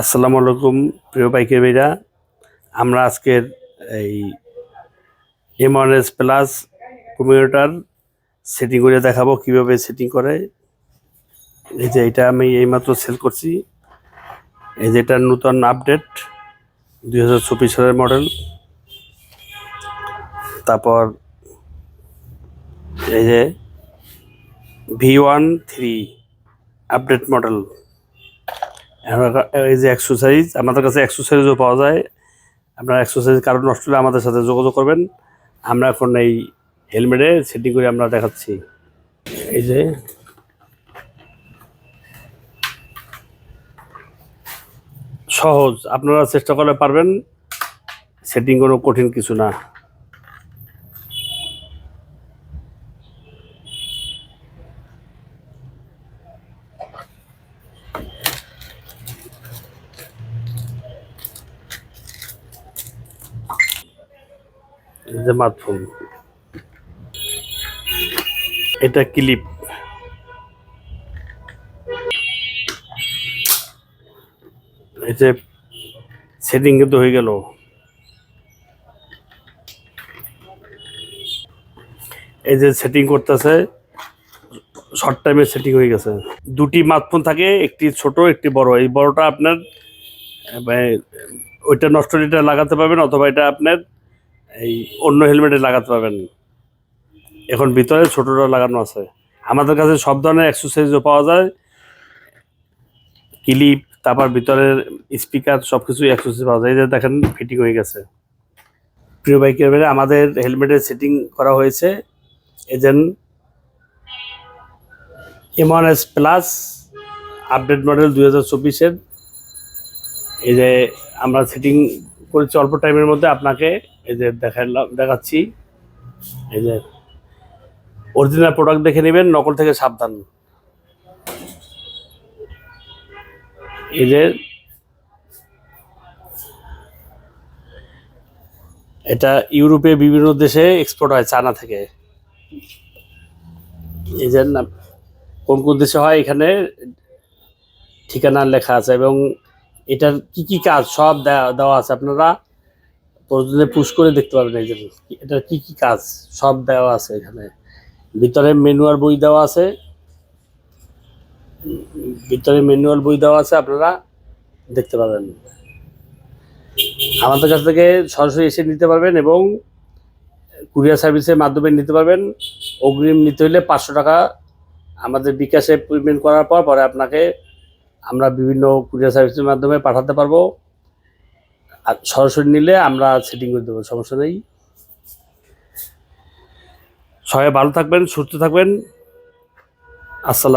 আসসালামু আলাইকুম, প্রিয় বাইকের ভাইরা। আমরা আজকের এই এমআরএস প্লাস কম্পিউটার সেটিং করে দেখাবো কীভাবে সেটিং করে। এই যে এটা আমি এইমাত্র সেল করছি। এই যে এটা নতুন আপডেট দুই হাজার চব্বিশ সালের মডেল তারপর এই যে V one three update model এই যে এক্সারসাইজ আমাদের কাছে এক্সারসাইজও পাওয়া যায়। আপনার এক্সারসাইজ কারও নষ্ট হলে আমাদের সাথে যোগাযোগ করবেন। আমরা এখন এই হেলমেটে সেটিং করে আমরা দেখাচ্ছি। এই যে। সহজ, আপনারা চেষ্টা করলে পারবেন। সেটিং কোনো কঠিন কিছু না। যে মাধ্যম এটা ক্লিপ এই যে সেটিং কিন্তু হয়ে গেল। এই যে সেটিং করতেছে শর্ট টাইমে সেটিং হয়ে গেছে। দুটি মাধ্যম থাকে, একটি ছোট, একটি বড়। এই বড়টা আপনার ওইটা নষ্ট লাগাতে পারবেন, অথবা এটা আপনার এই অন্য হেলমেটে লাগাতে পারবেন এখন ভিতরে ছোটটা লাগানো আছে। আমাদের কাছে সব ধরনের এক্সারসাইজও পাওয়া যায়। ক্লিপ তারপর ভিতরের স্পিকার সব কিছু এক্সারসাইজ পাওয়া যায়। এই দেখেন ফিটিং হয়ে গেছে। প্রিয় বাইকের বেড়ে আমাদের হেলমেটের সেটিং করা হয়েছে। এজেন্ট এমন এস প্লাস আপডেট মডেল দুই হাজার চব্বিশের। এই যে আমরা সেটিং করেছি অল্প টাইমের মধ্যে আপনাকে এই যে দেখালাম, দেখাচ্ছি। এই যে অরিজিনাল প্রোডাক্ট দেখে নেবেন, নকল থেকে সাবধান। যে এটা ইউরোপে বিভিন্ন দেশে এক্সপোর্ট হয়, চায়না থেকে। এই যে কোন কোন দেশে হয়, এখানে ঠিকানা লেখা আছে এবং এটার কি কি কাজ সব দেওয়া আছে আপনারা? প্রয়োজনে পুশ করে দেখতে পারবেন এই যে এটার কি কি কাজ? সব দেওয়া আছে এখানে। ভিতরে ম্যানুয়াল বই দেওয়া আছে। ভিতরে ম্যানুয়াল বই দেওয়া আছে, আপনারা দেখতে পাবেন আমাদের কাছ থেকে সরাসরি এসে নিতে পারবেন এবং কুরিয়ার সার্ভিসের মাধ্যমে নিতে পারবেন। অগ্রিম নিতে হলে পাঁচশো টাকা আমাদের বিকাশে পেমেন্ট করার পর পরে আপনাকে আমরা বিভিন্ন কুরিয়ার সার্ভিসের মাধ্যমে পাঠাতে পারব। আর সরাসরি নিলে আমরা সেটিং করে দেবো, সমস্যা নেই। সবাই ভালো থাকবেন, সুস্থ থাকবেন। আসসালাম